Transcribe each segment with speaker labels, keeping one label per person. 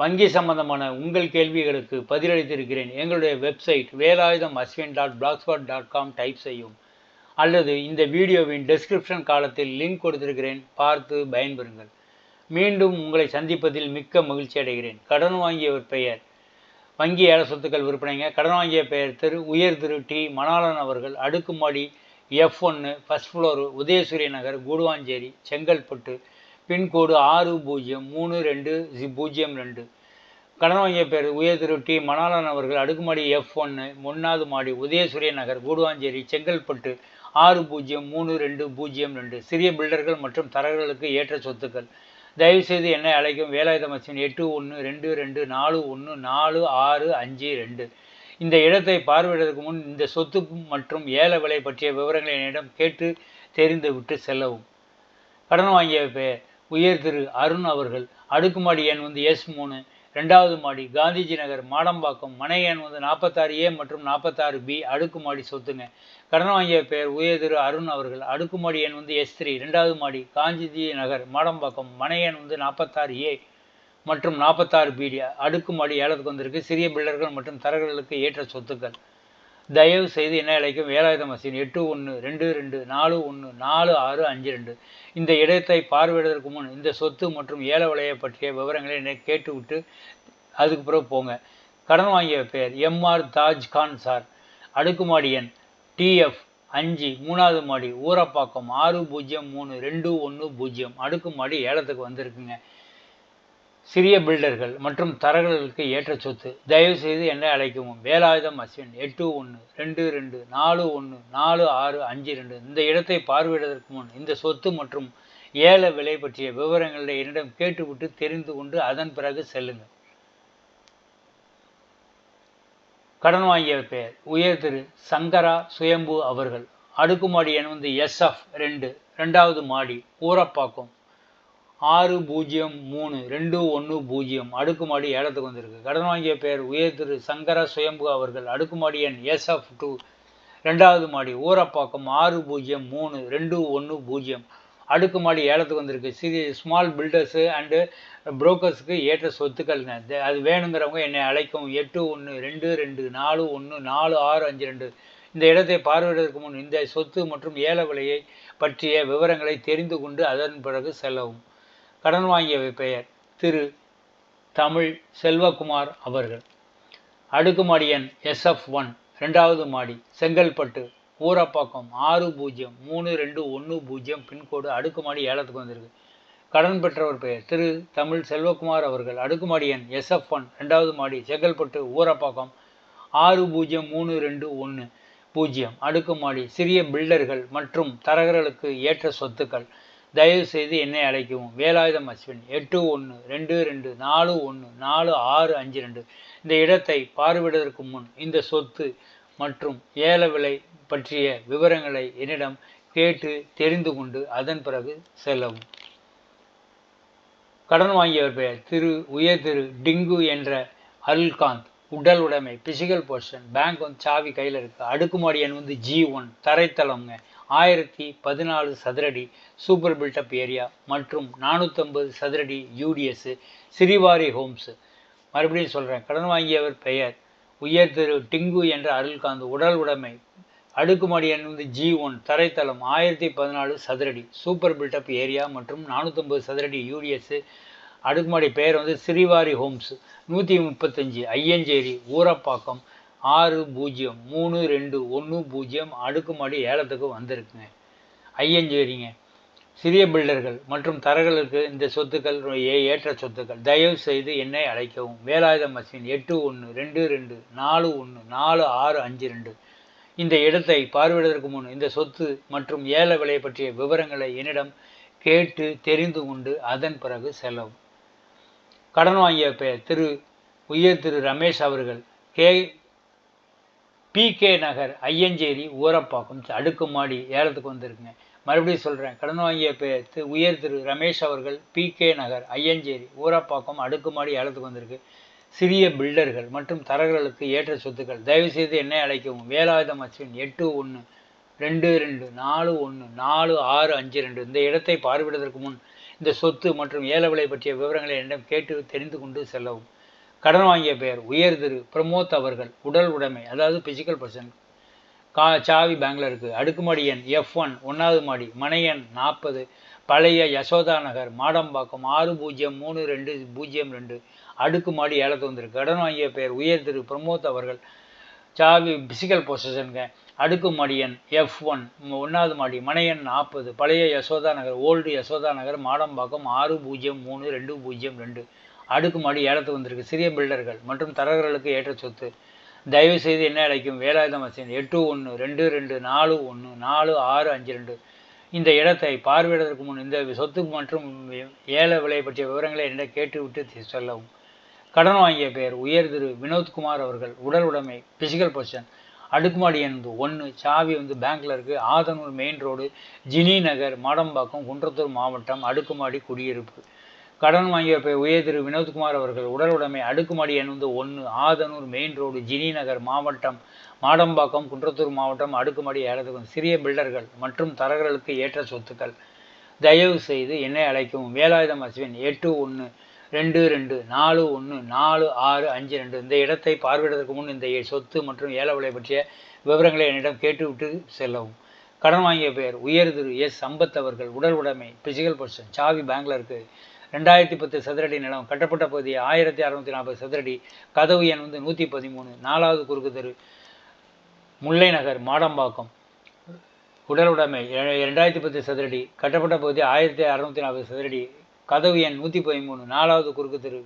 Speaker 1: வங்கி சம்பந்தமான உங்கள் கேள்விகளுக்கு பதிலளித்திருக்கிறேன். எங்களுடைய website Velayudham Ashwin dot blogspot dot com type செய்யும். அல்லது இந்த வீடியோவின் டெஸ்கிரிப்ஷன் காலத்தில் லிங்க் கொடுத்திருக்கிறேன். பார்த்து பயன்பெறுங்கள். மீண்டும் உங்களை சந்திப்பதில் மிக்க மகிழ்ச்சி அடைகிறேன். கடன் வாங்கியவர் பெயர் வங்கி ஏல சொத்துக்கள் விற்பனைங்க. கடன் வாங்கிய பெயர் திரு உயர் திரு டி மணாளன் அவர்கள். அடுக்குமாடி எஃப் ஒன்று first floor Udhayasuriya Nagar Guduvancheri Chengalpattu. Pincode ஆறு பூஜ்ஜியம் மூணு ரெண்டு ஜி- பூஜ்ஜியம் ரெண்டு. கடன் வாங்கிய பேர் உயர் திரு டி மணாலன் அவர்கள் அடுக்குமாடி எஃப் ஒன்று முன்னாவது மாடி உதயசூரிய நகர் கூடுவாஞ்சேரி செங்கல்பட்டு ஆறு பூஜ்ஜியம் மூணு ரெண்டு பூஜ்ஜியம் ரெண்டு. சிறிய பில்டர்கள் மற்றும் தரகர்களுக்கு ஏற்ற சொத்துக்கள். தயவுசெய்து என்னை அழைக்கும் வேலாயுத மச்சின் எட்டு ஒன்று ரெண்டு ரெண்டு நாலு ஒன்று நாலு ஆறு அஞ்சு ரெண்டு. இந்த இடத்தை பார்வையிடுவதற்கு முன் இந்த சொத்து மற்றும் ஏல விலை பற்றிய விவரங்களை என்னிடம் கேட்டு தெரிந்து விட்டு செல்லவும். கடன் வாங்கிய பெயர் உயர் திரு அருண் அவர்கள் அடுக்குமாடி எண் வந்து எஸ் மூணு ரெண்டாவது மாடி காந்திஜி நகர் மாடம்பாக்கம் மனை எண் வந்து நாற்பத்தாறு ஏ மற்றும் நாற்பத்தாறு பி அடுக்குமாடி சொத்துங்க. கடன் வாங்கிய பெயர் உயர் திரு அருண் அவர்கள் அடுக்குமாடி எண் வந்து எஸ் த்ரீ ரெண்டாவது மாடி காந்திஜி நகர் மாடம்பாக்கம் மனை எண் வந்து நாற்பத்தாறு ஏ மற்றும் நாற்பத்தாறு பிடி அடுக்குமாடி ஏலத்துக்கு வந்திருக்கு. சிறிய பில்லர்கள் மற்றும் தரகர்களுக்கு ஏற்ற சொத்துக்கள். தயவு செய்து என்ன அழைக்கும் வேலாயுத மசீன். எட்டு ஒன்று ரெண்டு ரெண்டு நாலு ஒன்று நாலு ஆறு அஞ்சு ரெண்டு. இந்த இடத்தை பார்வையிடுவதற்கு முன் இந்த சொத்து மற்றும் ஏல விலையை பற்றிய விவரங்களை என்னை கேட்டுவிட்டு அதுக்கு பிறகு போங்க. கடன் வாங்கிய பெயர் எம்ஆர் தாஜ் கான் சார். அடுக்குமாடி எண் டிஎஃப் அஞ்சு. மூணாவது மாடி ஊரப்பாக்கம் ஆறு பூஜ்ஜியம் மூணு ரெண்டு ஒன்று பூஜ்ஜியம். அடுக்குமாடி ஏலத்துக்கு வந்திருக்குங்க. சிறிய பில்டர்கள் மற்றும் தரகர்களுக்கு ஏற்ற சொத்து. தயவுசெய்து என்னை அழைக்கவும். வேலாயுதம் அஸ்வின் எட்டு ஒன்று ரெண்டு ரெண்டு நாலு ஒன்று நாலு ஆறு அஞ்சு ரெண்டு. இந்த இடத்தை பார்வையிடுவதற்கு முன் இந்த சொத்து மற்றும் ஏல விலை பற்றிய விவரங்களை என்னிடம் கேட்டுவிட்டு தெரிந்து கொண்டு அதன் பிறகு செல்லுங்கள். கடன் வாங்கிய பெயர். உயர் திரு. சங்கரா சுயம்பு அவர்கள். அடுக்குமாடி என் வந்து எஸ்எஃப் ரெண்டு ரெண்டாவது மாடி ஊரப்பாக்கம். ஆறு பூஜ்ஜியம் மூணு ரெண்டு ஒன்று பூஜ்ஜியம் அடுக்குமாடி ஏலத்துக்கு வந்திருக்கு. கடன் வாங்கிய பெயர் உயர் திரு சங்கர சுயம்பு அவர்கள். அடுக்குமாடி எண் எஸ்எஃப் டூ. ரெண்டாவது மாடி ஊரப்பாக்கம் ஆறு பூஜ்ஜியம் மூணு ரெண்டு ஒன்று பூஜ்ஜியம் அடுக்குமாடி ஏலத்துக்கு வந்திருக்கு. சிறிய ஸ்மால் பில்டர்ஸு அண்டு புரோக்கர்ஸுக்கு ஏற்ற சொத்துக்கள்ங்க அது வேணுங்கிறவங்க என்னை அழைக்கும் எட்டு ஒன்று ரெண்டு ரெண்டு நாலு ஒன்று நாலு ஆறு அஞ்சு ரெண்டு. இந்த இடத்தை பார்வையிடுவதற்கு முன் இந்த சொத்து மற்றும் ஏல விலையை பற்றிய விவரங்களை தெரிந்து கொண்டு அதன் பிறகு செல்லவும். கடன் வாங்கிய பெயர். திரு. தமிழ் செல்வகுமார் அவர்கள். அடுக்குமாடி எண் எஸ்எஃப் ஒன் ரெண்டாவது மாடி செங்கல்பட்டு ஊரப்பாக்கம் ஆறு பூஜ்ஜியம் மூணு ரெண்டு ஒன்று பூஜ்ஜியம் பின்கோடு அடுக்குமாடி ஏலத்துக்கு வந்திருக்கு. கடன் பெற்றவர் பெயர் திரு. தமிழ் செல்வகுமார் அவர்கள். அடுக்குமாடி எண் எஸ்எஃப் ஒன் ரெண்டாவது மாடி செங்கல்பட்டு ஊரப்பாக்கம் ஆறு பூஜ்ஜியம் மூணு ரெண்டு ஒன்று பூஜ்ஜியம் அடுக்குமாடி சிறிய பில்டர்கள் மற்றும் தரகர்களுக்கு ஏற்ற சொத்துக்கள். தயவுசெய்து என்னை அழைக்கவும். வேலாயுதம் அஸ்வின் எட்டு ஒன்று ரெண்டு ரெண்டு நாலு ஒன்று நாலு ஆறு அஞ்சு ரெண்டு. இந்த இடத்தை பார்வையிடுவதற்கு முன் இந்த சொத்து மற்றும் ஏல விலை பற்றிய விவரங்களை என்னிடம் கேட்டு தெரிந்து கொண்டு அதன் பிறகு செல்லவும். கடன் வாங்கியவர் பெயர் திரு உயர் திரு டிங்கு என்ற அருள்காந்த். உடல் உடைமை பிசிக்கல் போர்ஷன் பேங்க் வந்து சாவி கையில் இருக்குது அடுக்குமாடி எண் வந்து ஜி ஒன் தரைத்தளம்ங்க. ஆயிரத்தி பதினாலு சதுரடி சூப்பர் பில்டப் ஏரியா மற்றும் நானூற்றம்பது சதுரடி யூடிஎஸ் சிறிவாரி ஹோம்ஸ். மறுபடியும் சொல்கிறேன் கடன் வாங்கியவர் பெயர் உயர் திரு டிங்கு என்ற அருள்காந்த் உடல் உடைமை. அடுக்குமாடி என்பது ஜி ஒன் தரைத்தளம் ஆயிரத்தி பதினாலு சதுரடி சூப்பர் பில்டப் ஏரியா மற்றும் நானூற்றம்பது சதுரடி யூடிஎஸ் அடுக்குமாடி பெயர் வந்து சிறிவாரி ஹோம்ஸ். நூற்றி முப்பத்தஞ்சு ஐயஞ்சேரி ஊரப்பாக்கம் ஆறு பூஜ்ஜியம் மூணு ரெண்டு ஒன்று பூஜ்ஜியம் அடுக்குமாடி ஏலத்துக்கு வந்திருக்குங்க ஐயஞ்சேரிங்க சிறிய பில்டர்கள் மற்றும் தரகர்களுக்கு இந்த சொத்துக்கள் ஏ- ஏற்ற சொத்துக்கள். தயவு செய்து என்னை அழைக்கவும். வேலாயுத மசின் எட்டு ஒன்று ரெண்டு ரெண்டு நாலு ஒன்று நாலு ஆறு அஞ்சு ரெண்டு. இந்த இடத்தை பார்வையிடுவதற்கு முன் இந்த சொத்து மற்றும் ஏல விலை பற்றிய விவரங்களை என்னிடம் கேட்டு தெரிந்து கொண்டு அதன் பிறகு செல்லவும். கடன் வாங்கிய பெயர் திரு உயர் திரு ரமேஷ் அவர்கள் கே பிகே நகர் ஐயஞ்சேரி ஊரப்பாக்கம் அடுக்குமாடி ஏலத்துக்கு வந்திருக்குங்க. மறுபடியும் சொல்கிறேன் கடன் வாங்கிய பே- உயர் திரு ரமேஷ் அவர்கள் பிகே நகர் ஐயஞ்சேரி ஊரப்பாக்கம் அடுக்குமாடி ஏலத்துக்கு வந்திருக்கு. சிறிய பில்டர்கள் மற்றும் தரகர்களுக்கு ஏற்ற சொத்துக்கள். தயவுசெய்து என்னை அழைக்கவும். வேலாயுதம் அச்சின் எட்டு ஒன்று ரெண்டு ரெண்டு நாலு ஒன்று நாலு ஆறு அஞ்சு ரெண்டு. இந்த இடத்தை பார்வையிடுவதற்கு முன் இந்த சொத்து மற்றும் ஏல விலை பற்றிய விவரங்களை என்னிடம் கேட்டு தெரிந்து கொண்டு செல்லவும். கடன் வாங்கிய பெயர் உயர் திரு பிரமோத் அவர்கள் உடல் உடைமை அதாவது பிசிக்கல் பர்சன் கா சாவி பேங்க்ல இருக்குது அடுக்குமாடி எண் எஃப் ஒன் ஒன்றாவது மாடி மனை எண் நாற்பது பழைய யசோதா நகர் மாடம்பாக்கம் ஆறு பூஜ்ஜியம் மூணு ரெண்டு பூஜ்ஜியம் ரெண்டு. அடுக்குமாடி ஏலத்து வந்திருக்கு. கடன் வாங்கிய பெயர் உயர் திரு பிரமோத் அவர்கள். சாவி பிசிக்கல் பொசிஷனுங்க அடுக்குமாடி எண் எஃப் ஒன் ஒன்றாவது மாடி மனை எண் நாற்பது பழைய யசோதா நகர் ஓல்டு யசோதா நகர் மாடம்பாக்கம் ஆறு பூஜ்ஜியம் மூணு ரெண்டு பூஜ்ஜியம் ரெண்டு. அடுக்குமாடி ஏலத்து வந்திருக்கு. சிறிய பில்டர்கள் மற்றும் தரகர்களுக்கு ஏற்ற சொத்து. தயவு செய்து என்ன அழைக்கும்? வேலாயுதம் அசின் எட்டு ஒன்று ரெண்டு ரெண்டு நாலு ஒன்று நாலு ஆறு அஞ்சு ரெண்டு. இந்த இடத்தை பார்வையிடுவதற்கு முன் இந்த சொத்து மற்றும் ஏல விலை பற்றிய விவரங்களை என்ன கேட்டுவிட்டு சொல்லவும். கடன் வாங்கிய பெயர் உயர் திரு வினோத்குமார் அவர்கள். உடல் உடைமை பிசிக்கல் பொசிஷன் அடுக்குமாடி என்பது ஒன்று சாவி வந்து பேங்க்ல இருக்கு. ஆதனூர் மெயின் ரோடு ஜினி நகர் மாடம்பாக்கம் குன்றத்தூர் மாவட்டம் அடுக்குமாடி குடியிருப்பு. கடன் வாங்கிய பெயர் உயர் திரு வினோத்குமார் அவர்கள் உடல் உடைமை அடுக்குமாடி எண் வந்து ஒன்று ஆதனூர் மெயின் ரோடு ஜினி நகர் மாவட்டம் மாடம்பாக்கம் குன்றத்தூர் மாவட்டம் அடுக்குமாடி ஏலத்துக்கு சிறிய பில்டர்கள் மற்றும் தரகர்களுக்கு ஏற்ற சொத்துக்கள். தயவு செய்து என்னை அழைக்கவும். வேலாயுதம் அஸ்வின் எட்டு ஒன்று ரெண்டு ரெண்டு நாலு ஒன்று நாலு ஆறு அஞ்சு ரெண்டு. இந்த இடத்தை பார்வையிடுவதற்கு முன் இந்த சொத்து மற்றும் ஏல விலை பற்றிய விவரங்களை என்னிடம் கேட்டுவிட்டு செல்லவும். கடன் வாங்கிய பெயர் உயர் திரு எஸ். சம்பத் அவர்கள் உடல் உடைமை பிசிக்கல் பர்சன் சாவி பேங்க்ல இருக்குது ரெண்டாயிரத்தி பத்து சதுரடி நிலம் கட்டப்பட்ட பகுதி ஆயிரத்தி அறநூத்தி நாற்பது சதுரடி கதவு எண் வந்து நூற்றி பதிமூணு நாலாவது குறுக்கு தெரு முல்லை நகர் மாடம்பாக்கம். உடல் உடைமை ரெண்டாயிரத்தி பத்து சதுரடி கட்டப்பட்ட பகுதி ஆயிரத்தி அறநூத்தி நாற்பது சதுரடி கதவு எண் நூற்றி பதிமூணு நாலாவது குறுக்கு தெரு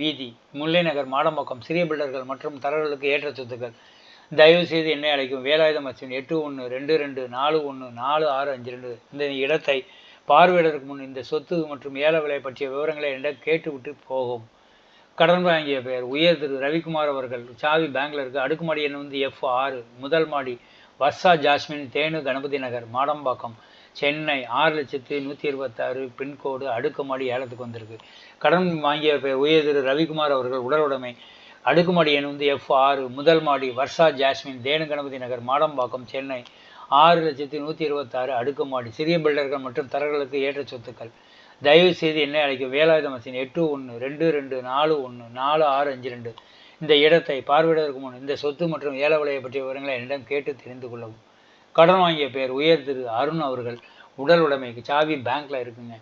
Speaker 1: வீதி முல்லை நகர் மாடம்பாக்கம். சிறிய பில்டர்கள் மற்றும் தரகர்களுக்கு ஏற்ற சொத்துக்கள். தயவு செய்து என்னை அழைக்கும் வேலாயுதம் அச்சின் எட்டு ஒன்று ரெண்டு ரெண்டு நாலு ஒன்று நாலு ஆறு அஞ்சு ரெண்டு இந்த இடத்தை பார்வையிடறதுக்கு முன் இந்த சொத்து மற்றும் ஏல விலை பற்றிய விவரங்களை என்னிடம் கேட்டுவிட்டு போகும். கடன் வாங்கிய பெயர் உயர் திரு ரவிக்குமார் அவர்கள். சாவி பேங்க்ல இருக்கு. அடுக்குமாடி என்ன வந்து எஃப் ஆறு. முதல் மாடி வர்ஷா ஜாஸ்மின் தேனு கணபதி நகர் மாடம்பாக்கம் சென்னை. ஆறு லட்சத்தி நூற்றி இருபத்தாறு பின்கோடு அடுக்குமாடி ஏலத்துக்கு வந்திருக்கு. கடன் வாங்கிய பெயர் உயர் திரு ரவிக்குமார் அவர்கள் உடல் உடைமை. அடுக்குமாடி எண் வந்து எஃப் ஆறு. முதல் மாடி வர்ஷா ஜாஸ்மின் தேனு கணபதி நகர் மாடம்பாக்கம் சென்னை. ஆறு லட்சத்தி நூற்றி இருபத்தாறு அடுக்குமாடி சிறிய பில்டர்கள் மற்றும் தரகர்களுக்கு ஏற்ற சொத்துக்கள். தயவு செய்து என்னை அழைக்கும் வேலாயுத மசின் எட்டு ஒன்று ரெண்டு ரெண்டு நாலு ஒன்று நாலு ஆறு அஞ்சு ரெண்டு. இந்த இடத்தை பார்வையிடுவதற்கு முன் இந்த சொத்து மற்றும் ஏல விலையை பற்றிய விவரங்களை என்னிடம் கேட்டு தெரிந்து கொள்ளவும். கடன் வாங்கிய பெயர் உயர் திரு அருண் அவர்கள். உடல் உடைமைக்கு சாவி பேங்க்ல இருக்குங்க.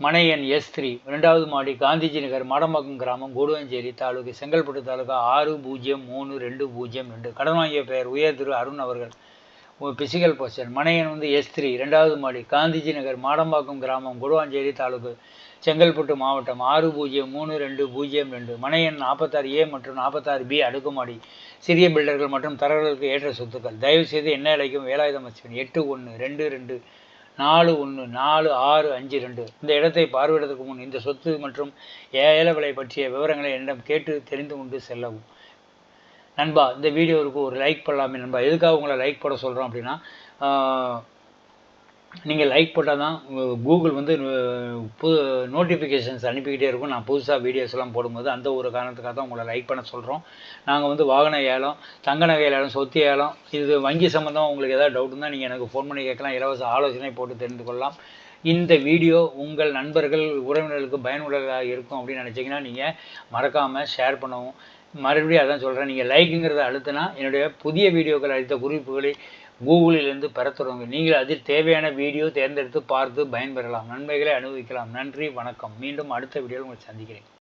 Speaker 1: மனை எண் எஸ் த்ரீ ரெண்டாவது மாடி காந்திஜி நகர் மாடம்பாக்கம் கிராமம் கூடுவஞ்சேரி தாலுக்கு செங்கல்பட்டு தாலுகா ஆறு பூஜ்ஜியம் மூணு ரெண்டு பூஜ்ஜியம் ரெண்டு. கடன் வாங்கிய பெயர் உயர் திரு அருண் அவர்கள். பிசிக்கல் பர்சன் மனையன் வந்து எஸ் த்ரீ ரெண்டாவது மாடி காந்திஜி நகர் மாடம்பாக்கம் கிராமம் குடுவாஞ்சேரி தாலுக்கு செங்கல்பட்டு மாவட்டம் ஆறு பூஜ்ஜியம் மூணு ரெண்டு பூஜ்ஜியம் ரெண்டு. மனையன் நாற்பத்தாறு ஏ மற்றும் நாற்பத்தாறு பி அடுக்குமாடி. சிறிய பில்டர்கள் மற்றும் தரகர்களுக்கு ஏற்ற சொத்துக்கள். தயவுசெய்து என்ன அழைக்கும்? வேலாயுதம் அஸ்வின் எட்டு ஒன்று ரெண்டு ரெண்டு நாலு ஒன்று நாலு ஆறு அஞ்சு ரெண்டு. இந்த இடத்தை பார்வையிடுவதற்கு முன் இந்த சொத்து மற்றும் ஏல விலை பற்றிய விவரங்களை என்னிடம் கேட்டு தெரிந்து கொண்டு செல்லவும். நண்பா இந்த வீடியோவுக்கு ஒரு லைக் பண்ணலாமே நண்பா. எதுக்காக உங்களை லைக் போட சொல்கிறோம் அப்படின்னா நீங்கள் லைக் போட்டால் தான் கூகுள் வந்து புது நோட்டிஃபிகேஷன்ஸ் அனுப்பிக்கிட்டே இருக்கும். நான் புதுசாக வீடியோஸ் எல்லாம் போடும்போது அந்த ஒரு காரணத்துக்காக தான் உங்களை லைக் பண்ண சொல்கிறோம் நாங்கள் வந்து வாகன ஏலம் தங்க நகை ஏலம் சொத்து ஏலம் இது வங்கி சம்மந்தமாக உங்களுக்கு ஏதாவது டவுட் இருந்தால் நீங்கள் எனக்கு ஃபோன் பண்ணி கேட்கலாம். இலவச ஆலோசனை போட்டு தெரிந்து கொள்ளலாம். இந்த வீடியோ உங்கள் நண்பர்கள் உறவினர்களுக்கு பயனுள்ளதாக இருக்கும் அப்படின்னு நினச்சிங்கன்னா நீங்கள் மறக்காமல் ஷேர் பண்ணவும். மறுபடியும் அதான் சொல்கிறேன் நீங்கள் லைக்குங்கிறத அழுத்தினா என்னுடைய புதிய வீடியோக்கள் அளித்த குறிப்புகளை கூகுளிலிருந்து பெறத் தொடங்குங்க நீங்கள் அதில் தேவையான வீடியோ தேர்ந்தெடுத்து பார்த்து பயன்பெறலாம். நன்மைகளை அனுபவிக்கலாம். நன்றி வணக்கம். மீண்டும் அடுத்த வீடியோவில் உங்களை சந்திக்கிறேன்.